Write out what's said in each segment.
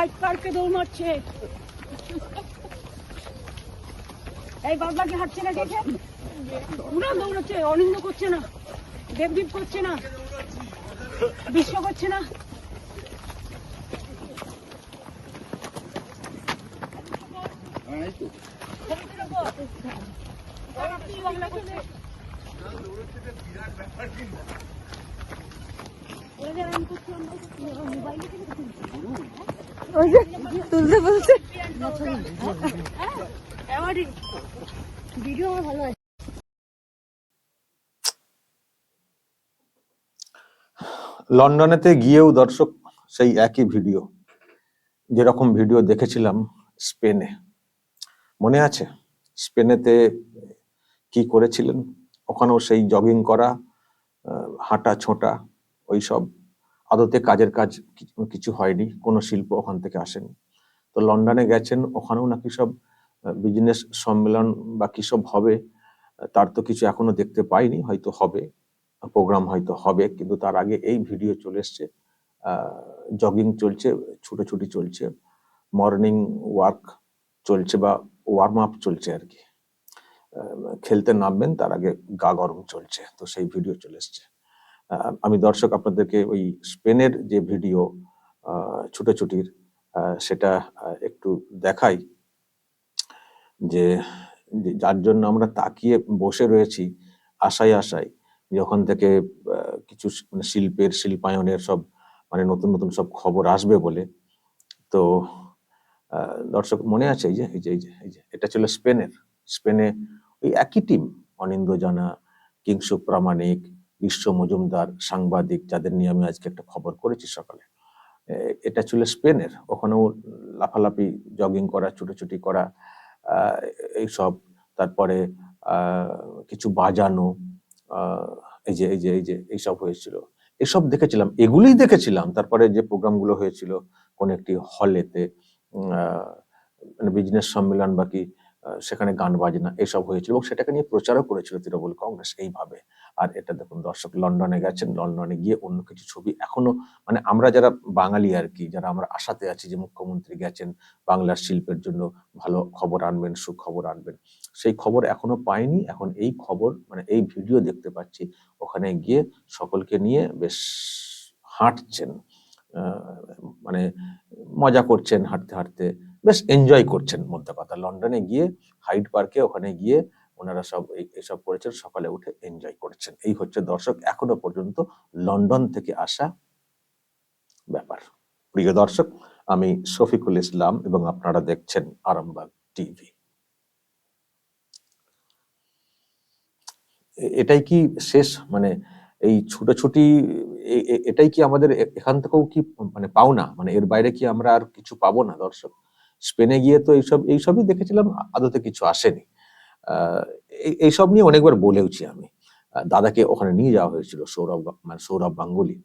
Height পার্কে দৌড় মারছে এই বাদবাকি হাঁটছে না দেখে? পুরা দৌড়াচ্ছে অনিন্দ করছে না, দেবদীপ করছে না, বিশ্ব করছে না। তুলতে লন্ডনেতে গিয়েও দর্শক সেই একই ভিডিও, যেরকম ভিডিও দেখেছিলাম স্পেনে। মনে আছে স্পেনেতে কি করেছিলেন? ওখানেও সেই জগিং করা হাঁটা ছোটা ওই সব আদতে কাজের কাজ কিছু- হয়নি, কোনো শিল্প ওখান থেকে আসেনি। তো লন্ডনে গেছেন, ওখানেও নাকি সব বিজনেস সম্মেলন বা কি সব হবে, তার তো কিছু এখনও দেখতে পাইনি, হয়তো হবে প্রোগ্রাম হয়তো হবে, কিন্তু তার আগে এই ভিডিও চলে এসছে জগিং চলছে, ছুটোছুটি চলছে মর্নিং ওয়ার্ক চলছে বা ওয়ার্ম আপ চলছে আর কি। খেলতে নামবেন, তার আগে গা গরম চলছে, তো সেই ভিডিও চলে এসছে। আমি দর্শক আপনাদেরকে ওই স্পেনের যে ভিডিও ছুটোছুটির সেটা একটু দেখাই যে যার জন্য আমরা তাকিয়ে বসে রয়েছি আশায় আশায় যে ওখান থেকে কিছু মানে শিল্পের, শিল্পায়নের সব মানে নতুন নতুন সব খবর আসবে বলে। তো দর্শক মনে আছে এই যে এই যে এই যে এটা ছিল স্পেনের। স্পেনে ওই একই টিম অনিন্দ জানা কিংসু প্রামাণিক বিশ্ব মজুমদার সাংবাদিক যাদের নিয়ে আমি আজকে একটা খবর করেছি সকালে এটা ছিল স্পেনের। ওখানেও লাফালাফি, জগিং করা, ছুটোছুটি করা এইসব তারপরে কিছু বাজানো এই যে এই যে এই যে এইসব হয়েছিল। এসব দেখেছিলাম, এগুলোই দেখেছিলাম। তারপরে যে প্রোগ্রামগুলো হয়েছিল কোন একটি হলেতে মানে বিজনেস সম্মেলন বাকি সেখানে গান বাজনা, এসব হয়েছিল এবং সেটাকে নিয়ে প্রচারও করেছিল তৃণমূল কংগ্রেস এইভাবে। আর এটা দেখুন, দর্শক লন্ডনে গেছেন, লন্ডনে গিয়ে অন্য কিছু ছবি এখনও মানে আমরা যারা বাঙালি আর কি, যারা আমরা আশাতে আছি যে মুখ্যমন্ত্রী গেছেন, বাংলার শিল্পের জন্য ভালো খবর আনবেন, সুখবর আনবেন, সেই খবর এখনও পাইনি। এখন এই খবর মানে এই ভিডিও দেখতে পাচ্ছি, ওখানে গিয়ে সকলকে নিয়ে বেশ হাঁটছেন মানে মজা করছেন হাঁটতে হাঁটতে, বেশ এনজয় করছেন, মধ্যে কথা। লন্ডনে গিয়ে, হাইড পার্কে ওখানে গিয়ে ওনারা সব এইসব করেছেন, সকালে উঠে এনজয় করেছেন। এই হচ্ছে দর্শক, এখনও পর্যন্ত লন্ডন থেকে আসা ব্যাপার। প্রিয় দর্শক, আমি শফিকুল ইসলাম এবং আপনারা দেখছেন আরামবাগ টিভি। এটাই কি শেষ? মানে এই ছুটোছুটি এটাই কি আমাদের এখান থেকেও কি মানে পাওনা? মানে এর বাইরে কি আমরা আর কিছু পাবো না দর্শক? স্পেনে গিয়ে তো এইসব, এইসবই দেখেছিলাম, আদতে কিছু আসেনি। এইসব নিয়ে অনেকবার বলেওছি আমি। দাদাকে ওখানে নিয়ে যাওয়া হয়েছিল সৌরভ মানে সৌরভ গাঙ্গুলি।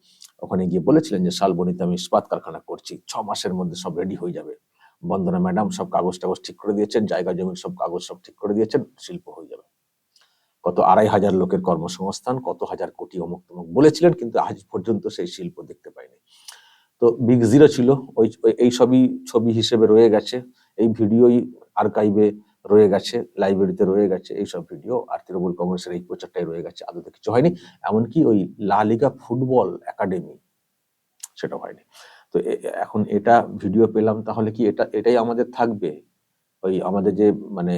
ওখানে গিয়ে বলেছিলেন যে শালবনিতে আমি ইস্পাত কারখানা করছি। ছ মাসের মধ্যে সব রেডি হয়ে যাবে। বন্দনা ম্যাডাম সব কাগজ টাগজ ঠিক করে দিয়েছেন, জায়গা জমির সব কাগজ সব ঠিক করে দিয়েছেন, শিল্প হয়ে যাবে। কত আড়াই হাজার লোকের কর্মসংস্থান, কত হাজার কোটি অমুক তমুক বলেছিলেন, কিন্তু আজ পর্যন্ত সেই শিল্প দেখতে পাইনি। তো বিগ জিরো ছিল, ওই এই সবই ছবি হিসেবে রয়ে গেছে। এই ভিডিওই আর্কাইভে রয়ে গেছে লাইব্রেরিতে রয়ে গেছে, এইসব ভিডিও আর তৃণমূল কংগ্রেসের এই প্রচারটাই রয়ে গেছে, আদতে কিছু হয়নি। এমনকি ওই লা লিগা ফুটবল একাডেমি সেটা হয়নি। তো এখন এটা ভিডিও পেলাম, তাহলে কি এটা, এটাই আমাদের থাকবে? ওই আমাদের যে মানে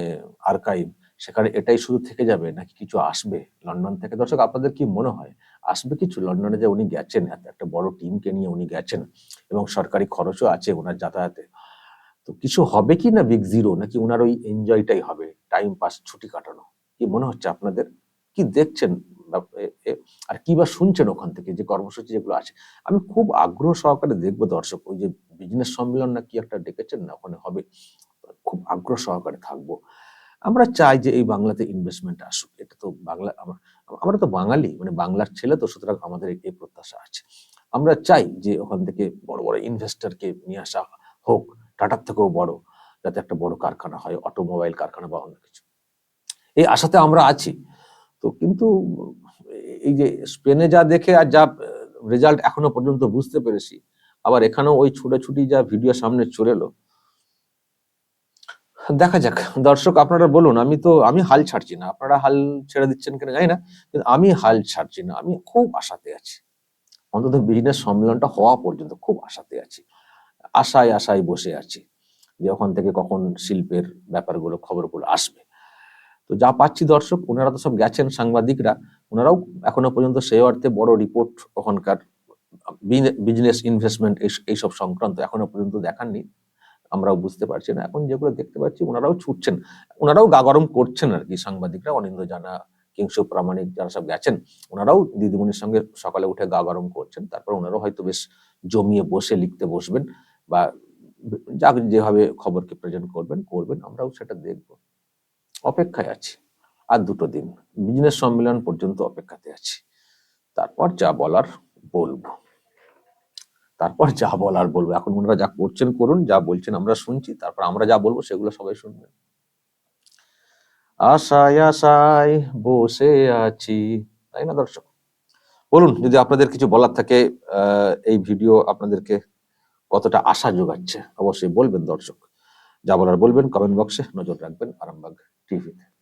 আর্কাইভ সেখানে এটাই শুধু থেকে যাবে নাকি কিছু আসবে? লন্ডন থেকে। দর্শক, আপনাদের কি মনে হয়? আসবে কিছু? লন্ডনে যে উনি গেছেন একটা বড় টিমকে নিয়ে উনি গেছেন, এবং সরকারি খরচও আছে ওনার যাতায়াতে। তো কিছু হবে কি না বিগ জিরো নাকি ওনার ওই এনজয়টাই হবে টাইম পাস ছুটি কাটানো? কি মনে হচ্ছে আপনাদের? কি দেখছেন? আর কি বা শুনছেন ওখান থেকে যে কর্মসূচি যেগুলো আছে? আমি খুব আগ্রহ সহকারে দেখব দর্শক, ওই যে বিজনেস সম্মেলন না কি একটা ডেকেছেন না, ওখানে হবে। খুব আগ্রহ সহকারে থাকব। আমরা চাই যে এই বাংলাতে ইনভেস্টমেন্ট আসুক। এটা তো বাংলা আমরা- তো বাঙালি মানে বাংলার ছেলে তো সুতরাং আমাদের এই প্রত্যাশা আছে। আমরা চাই যে ওখান থেকে বড় বড় ইনভেস্টরকে নিয়ে আসা হোক। টাটার থেকেও বড় যাতে একটা বড় কারখানা হয়, অটোমোবাইল কারখানা বা অন্য কিছু। এই আশাতে আমরা আছি। তো কিন্তু এই যে স্পেনে যা দেখে আর যা রেজাল্ট এখনও পর্যন্ত বুঝতে পেরেছি, আবার এখানেও ওই ছুটাছুটি যা ভিডিও সামনে চলে এলো। দেখা যাক। দর্শক, আপনারা বলুন, আমি তো, আমি হাল ছাড়ছি না। আপনারা হাল ছেড়ে দিচ্ছেন কিনা জানি না, কিন্তু আমি হাল ছাড়ছি না। আমি খুব আশাতে আছি। অন্তত বিজনেস সম্মেলনটা হওয়া পর্যন্ত খুব আশাতে আছি। আশায় আশায় বসে আছি যে ওখান থেকে কখন শিল্পের ব্যাপারগুলো, খবরগুলো আসবে। তো যা পাচ্ছি দর্শক, ওনারা তো সব গেছেন সাংবাদিকরা। ওনারাও এখনও পর্যন্ত সেই অর্থে বড় রিপোর্ট ওখানকার বিজনেস ইনভেস্টমেন্ট এইসব সংক্রান্ত এখনও পর্যন্ত দেখাননি। আমরাও বুঝতে পারছি না। এখন যেগুলো দেখতে পাচ্ছি, ওনারাও ছুটছেন। ওনারাও গা গরম করছেন আর কি, সাংবাদিকরা অনিন্দ জানা, কিংসু প্রামাণিক যারা সব গেছেন, ওনারাও দিদিমণির সঙ্গে সকালে উঠে গা গরম করছেন। তারপর ওনারাও হয়তো বেশ জমিয়ে বসে লিখতে বসবেন। বা যা যেভাবে খবরকে প্রেজেন্ট করবেন করবেন, আমরাও সেটা দেখব। অপেক্ষায় আছি। আর দুটো দিন বিজনেস সম্মেলন পর্যন্ত অপেক্ষাতে আছি। তারপর যা বলার বলব। তারপর যা বলার বলব। এখন ওনারা যা করছেন, করুন, যা বলছেন আমরা শুনছি, তারপর আমরা যা বলব সেগুলো সবাই শুনবেন আশায় আশায় বসে আছি। তাই না দর্শক? বলুন, যদি আপনাদের কিছু বলার থাকে এই ভিডিও আপনাদেরকে কতটা আশা যোগাচ্ছে? অবশ্যই বলবেন দর্শক। যা বলার বলবেন কমেন্ট বক্সে নজর রাখবেন আরামবাগ টিভিতে